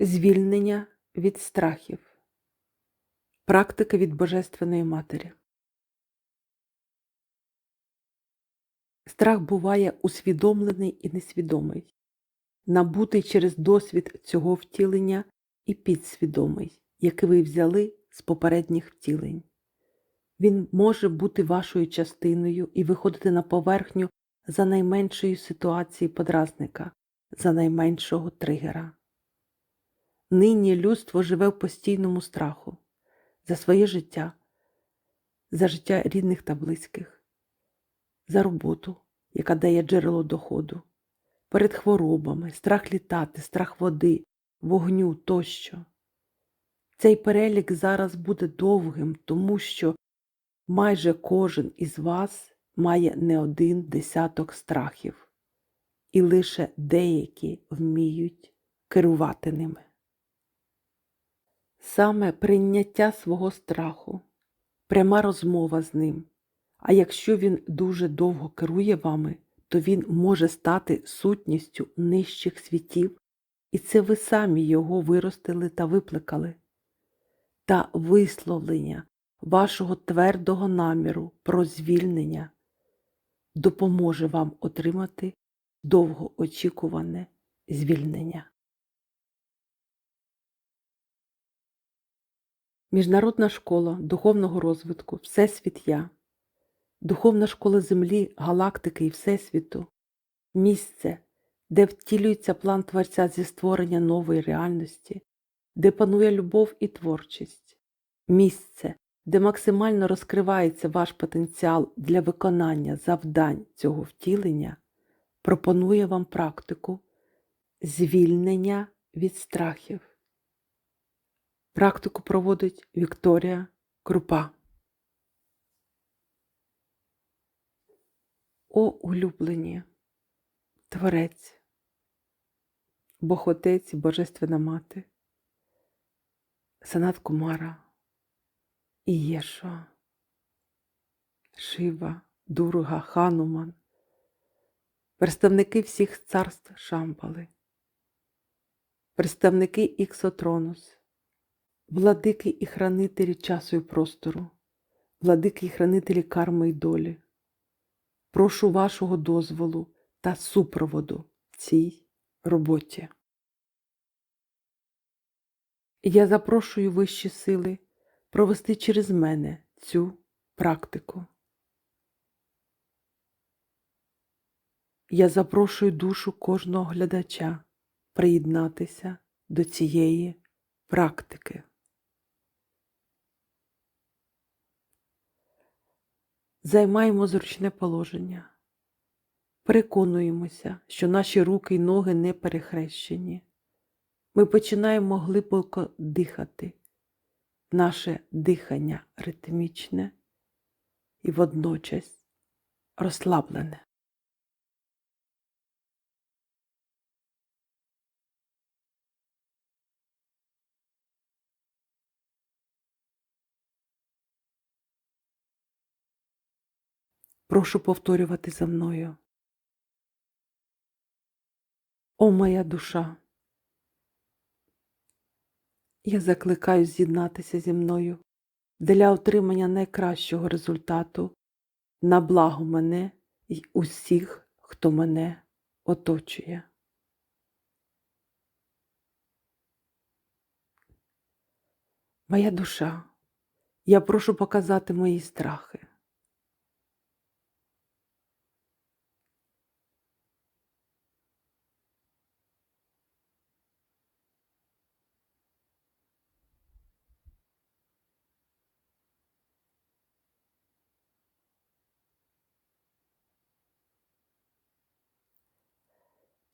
Звільнення від страхів. Практика від Божественної Матері. Страх буває усвідомлений і несвідомий, набутий через досвід цього втілення і підсвідомий, який ви взяли з попередніх втілень. Він може бути вашою частиною і виходити на поверхню за найменшої ситуації подразника, за найменшого тригера. Нині людство живе в постійному страху за своє життя, за життя рідних та близьких, за роботу, яка дає джерело доходу, перед хворобами, страх літати, страх води, вогню тощо. Цей перелік зараз буде довгим, тому що майже кожен із вас має не один десяток страхів, і лише деякі вміють керувати ними. Саме прийняття свого страху, пряма розмова з ним. А якщо він дуже довго керує вами, то він може стати сутністю нижчих світів, і це ви самі його виростили та випликали. Та висловлення вашого твердого наміру про звільнення допоможе вам отримати довгоочікуване звільнення. Міжнародна школа духовного розвитку Всесвіт Я, Духовна школа Землі, галактики і Всесвіту, місце, де втілюється план Творця зі створення нової реальності, де панує любов і творчість, місце, де максимально розкривається ваш потенціал для виконання завдань цього втілення, пропонує вам практику звільнення від страхів. Практику проводить Вікторія Крупа. О улюблені, Творець, Бог Отець Божественна Мати, Санат Кумара, Ієшуа, Шива, Дурга, Хануман, представники всіх царств Шамбали, представники Іксотронус, владики і хранителі часу і простору, владики і хранителі карми й долі. Прошу вашого дозволу та супроводу цій роботі. Я запрошую вищі сили провести через мене цю практику. Я запрошую душу кожного глядача приєднатися до цієї практики. Займаємо зручне положення. Переконуємося, що наші руки й ноги не перехрещені. Ми починаємо глибоко дихати. Наше дихання ритмічне і водночас розслаблене. Прошу повторювати за мною. О моя душа! Я закликаю з'єднатися зі мною для отримання найкращого результату на благо мене і усіх, хто мене оточує. Моя душа, я прошу показати мої страхи.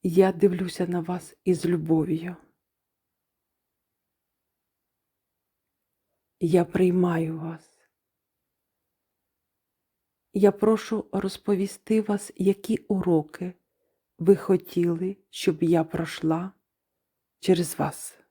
Я дивлюся на вас із любов'ю. Я приймаю вас. Я прошу розповісти вас, які уроки ви хотіли, щоб я пройшла через вас.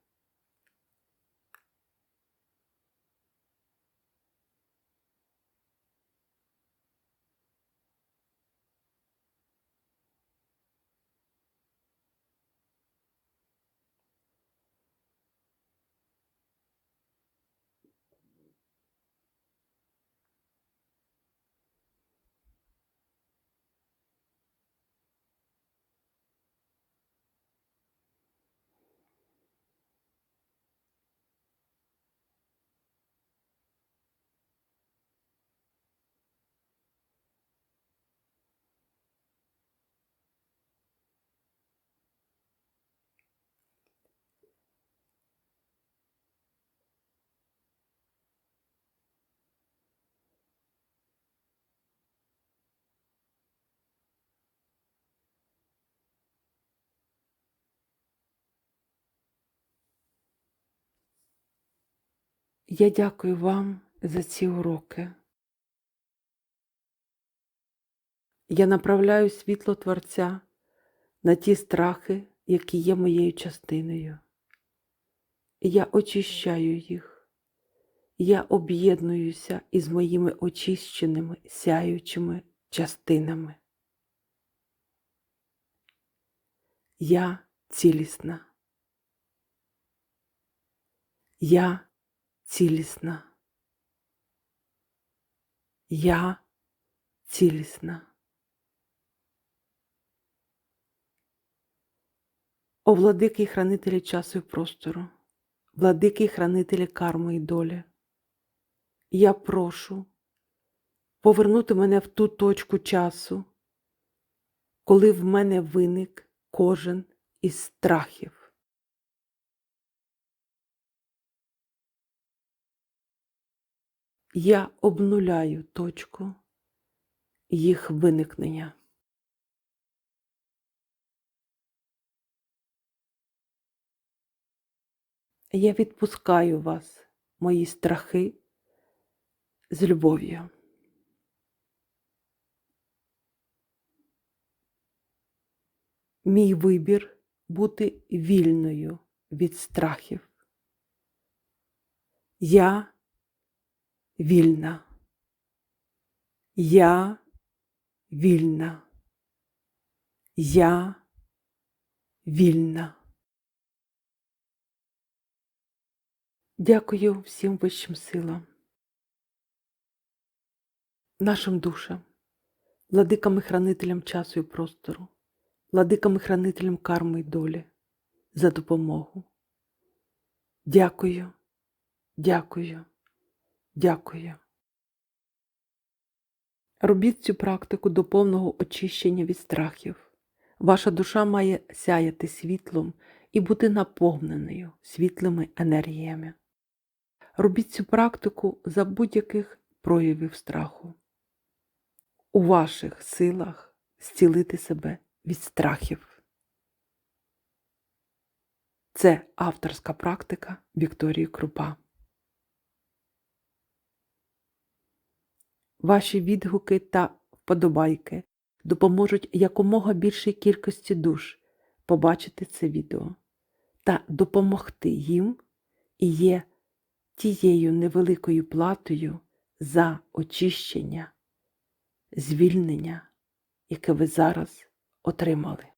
Я дякую вам за ці уроки. Я направляю світло Творця на ті страхи, які є моєю частиною. Я очищаю їх. Я об'єднуюся із моїми очищеними, сяючими частинами. Я цілісна. Я цілісна. Я цілісна. О владики і хранителі часу і простору, владики і хранителі карми і долі. Я прошу повернути мене в ту точку часу, коли в мене виник кожен із страхів. Я обнуляю точку їх виникнення. Я відпускаю вас, мої страхи, з любов'ю. Мій вибір бути вільною від страхів. Я вільна. Я вільна. Я вільна. Дякую всім вищим силам, нашим душам, владикам і хранителям часу і простору, владикам і хранителям карми і долі за допомогу. Дякую, дякую, дякую. Робіть цю практику до повного очищення від страхів. Ваша душа має сяяти світлом і бути наповненою світлими енергіями. Робіть цю практику за будь-яких проявів страху. У ваших силах зцілити себе від страхів. Це авторська практика Вікторії Крупа. Ваші відгуки та вподобайки допоможуть якомога більшій кількості душ побачити це відео та допомогти їм і є тією невеликою платою за очищення, звільнення, яке ви зараз отримали.